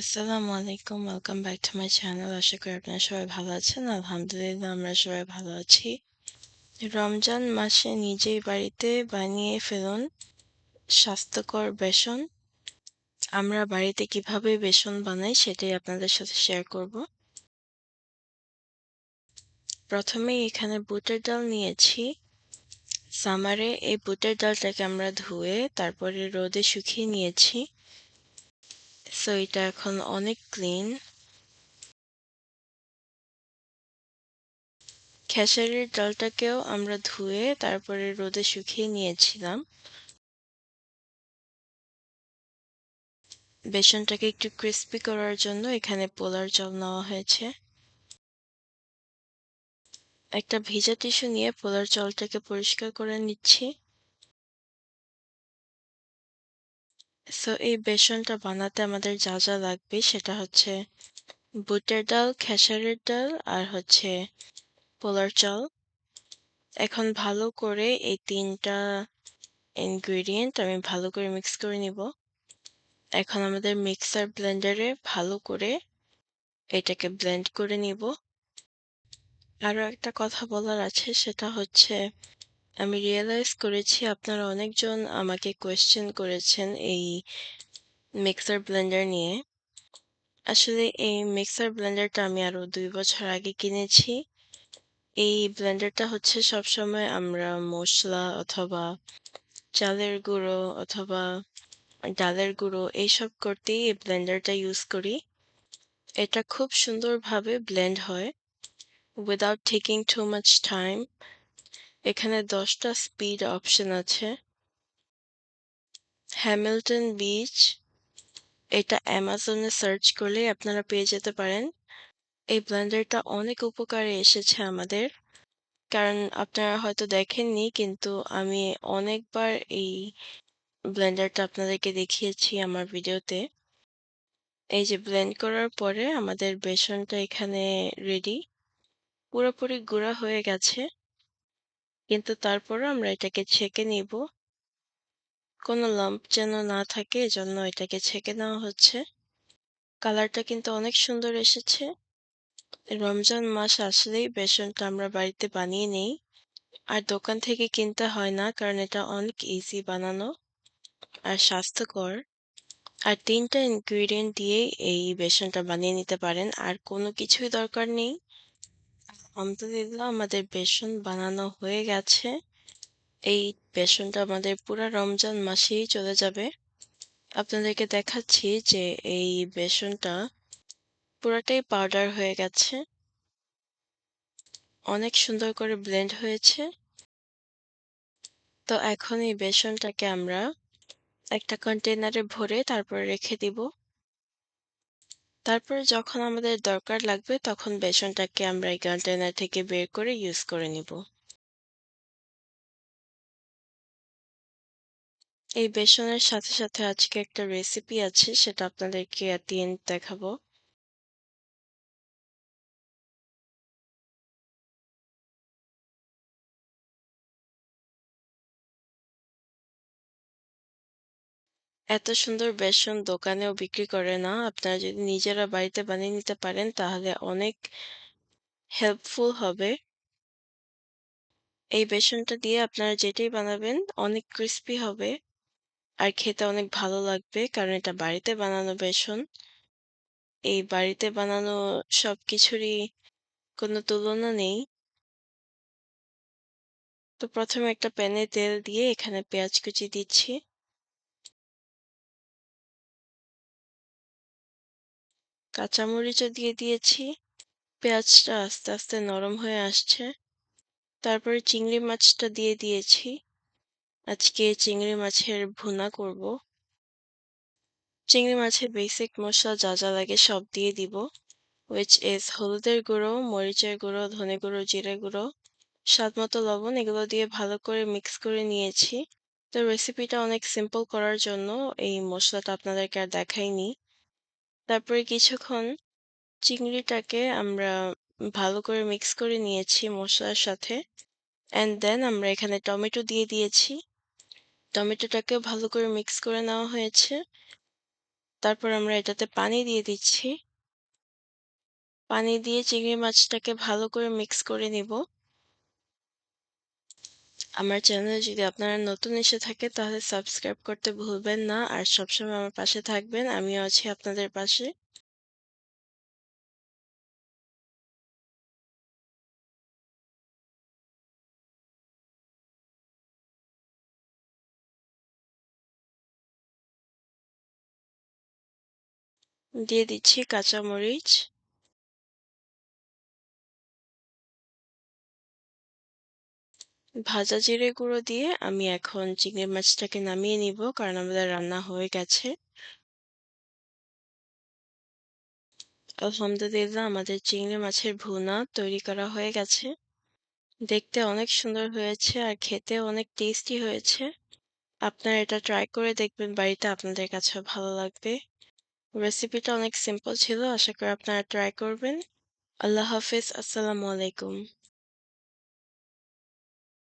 আসসালামু আলাইকুম। Welcome back to my channel. আশা করি আপনারা সবাই ভালো আছেন। আলহামদুলিল্লাহ, আমরা সবাই ভালো আছি। রমজান মাসে নিজেই বাড়িতে বানিয়ে ফেলুন স্বাস্থ্যকর বেসন। আমরা বাড়িতে কীভাবে বেসন বানাই সেটাই আপনাদের সাথে শেয়ার করব। প্রথমেই এখানে বুটের ডাল নিয়েছি। সামারে এই বুটের ডালটাকে আমরা ধুয়ে তারপরে রোদে শুকিয়ে নিয়েছি। সো এটা এখন অনেক ক্লিন। খেসারির ডালটাকেও আমরা ধুয়ে তারপরে রোদে শুকিয়ে নিয়েছিলাম। বেসনটাকে একটু ক্রিস্পি করার জন্য এখানে পোলার জল নেওয়া হয়েছে। একটা ভিজা টিস্যু নিয়ে পোলার জলটাকে পরিষ্কার করে নিচ্ছি। সো এই বেসনটা বানাতে আমাদের যা যা লাগবে সেটা হচ্ছে বুটের ডাল, খেসারের ডাল আর হচ্ছে পোলার চাল। এখন ভালো করে এই তিনটা ইনগ্রিডিয়েন্ট আমি ভালো করে মিক্স করে নিব। এখন আমাদের মিক্সার ব্লেন্ডারে ভালো করে এটাকে ব্লেন্ড করে নিব। আরও একটা কথা বলার আছে সেটা হচ্ছে আমি রিয়েলাইজ করেছি আপনারা অনেকজন আমাকে কোয়েশ্চেন করেছেন এই মিক্সার ব্লেন্ডার নিয়ে। আসলে এই মিক্সার ব্লেন্ডারটা আমি আরও দুই বছর আগে কিনেছি। এই ব্লেন্ডারটা হচ্ছে সবসময় আমরা মশলা অথবা চালের গুঁড়ো অথবা ডালের গুঁড়ো এইসব করতেই এই ব্লেন্ডারটা ইউজ করি। এটা খুব সুন্দরভাবে ব্লেন্ড হয় without taking too much time. এখানে দশটা স্পিড অপশন আছে। হ্যামিল্টন বিচ এটা অ্যামাজনে সার্চ করলেই আপনারা পেয়ে যেতে পারেন। এই ব্লেন্ডারটা অনেক উপকারে এসেছে আমাদের। কারণ আপনারা হয়তো দেখেননি, কিন্তু আমি অনেকবার এই ব্লেন্ডারটা আপনাদেরকে দেখিয়েছি আমার ভিডিওতে। এই যে ব্লেন্ড করার পরে আমাদের বেসনটা এখানে রেডি। পুরোপুরি গুঁড়া হয়ে গেছে। কিন্তু তারপরও আমরা এটাকে ছেঁকে নিব। কোনো লাম্প যেন না থাকে, এজন্য এটাকে ছেঁকে নেওয়া হচ্ছে। কালারটা কিন্তু অনেক সুন্দর এসেছে। রমজান মাস আসলেই বেসনটা আমরা বাড়িতে বানিয়ে নেই। আর দোকান থেকে কিনতে হয় না, কারণ এটা অনেক ইজি বানানো আর স্বাস্থ্যকর। আর তিনটা ইনগ্রিডিয়েন্ট দিয়েই এই বেসনটা বানিয়ে নিতে পারেন, আর কোনো কিছুই দরকার নেই। আলহামদুলিল্লাহ আমাদের বেসন বানানো হয়ে গেছে। এই বেসনটা আমাদের পুরা রমজান মাসেই চলে যাবে। আপনাদেরকে দেখাচ্ছি যে এই বেসনটা পুরাটাই পাউডার হয়ে গেছে। অনেক সুন্দর করে ব্লেন্ড হয়েছে। তো এখন এই বেসনটাকে আমরা একটা কন্টেনারে ভরে তারপরে রেখে দিব। তারপরে যখন আমাদের দরকার লাগবে, তখন বেসনটাকে আমরা এই কন্টেনার থেকে বের করে ইউজ করে নিব। এই বেসনের সাথে সাথে আজকে একটা রেসিপি আছে, সেটা আপনাদেরকে অ্যাট দি এন্ড দেখাবো। এত সুন্দর বেসন দোকানেও বিক্রি করে না। আপনারা যদি নিজেরা বাড়িতে বানিয়ে নিতে পারেন, তাহলে অনেক হেল্পফুল হবে। এই বেসনটা দিয়ে আপনারা যেটাই বানাবেন, অনেক ক্রিস্পি হবে। আর খেতে অনেক ভালো লাগবে, কারণ এটা বাড়িতে বানানো বেসন। এই বাড়িতে বানানো সব কিছুরই কোনো তুলনা নেই। তো প্রথমে একটা প্যানে তেল দিয়ে এখানে পেঁয়াজ কুচি দিচ্ছি। কাঁচামরিচও দিয়ে দিয়েছি। পেঁয়াজটা আস্তে আস্তে নরম হয়ে আসছে। তারপরে চিংড়ি মাছটা দিয়ে দিয়েছি। আজকে চিংড়ি মাছের ভুনা করব। চিংড়ি মাছের বেসিক মশলা যা যা লাগে সব দিয়ে দিব। which is হলুদের গুঁড়ো, মরিচের গুঁড়ো, ধনে গুঁড়ো, জিরে গুঁড়ো, স্বাদ মতো লবণ এগুলো দিয়ে ভালো করে মিক্স করে নিয়েছি। তো রেসিপিটা অনেক সিম্পল করার জন্য এই মশলাটা আপনাদেরকে আর দেখাইনি। তারপরে কিছুক্ষণ চিংড়িটাকে আমরা ভালো করে মিক্স করে নিয়েছি মশলার সাথে। অ্যান্ড দেন আমরা এখানে টমেটো দিয়ে দিয়েছি। টমেটোটাকেও ভালো করে মিক্স করে নেওয়া হয়েছে। তারপর আমরা এটাতে পানি দিয়ে দিচ্ছি। পানি দিয়ে চিংড়ি মাছটাকে ভালো করে মিক্স করে নিব। আমার চ্যানেলে যদি আপনারা নতুন এসে থাকে তাহলে সাবস্ক্রাইব করতে ভুলবেন না। আর সবসময় আমার পাশে থাকবেন, আমিও আছি আপনাদের পাশে। দিয়ে দিচ্ছি কাঁচামরিচ। ভাজা জিরে গুঁড়ো দিয়ে আমি এখন চিংড়ি মাছটাকে নামিয়ে নিব, কারণ আমাদের রান্না হয়ে গেছে। আলহামদুলিল্লাহ আমাদের চিংড়ি মাছের ভুনা তৈরি করা হয়ে গেছে। দেখতে অনেক সুন্দর হয়েছে আর খেতে অনেক টেস্টি হয়েছে। আপনারা এটা ট্রাই করে দেখবেন, বাড়িতে আপনাদের কাছেও ভালো লাগবে। রেসিপিটা অনেক সিম্পল ছিল, আশা করি আপনারা ট্রাই করবেন। আল্লাহ হাফিজ, আসসালামু আলাইকুম।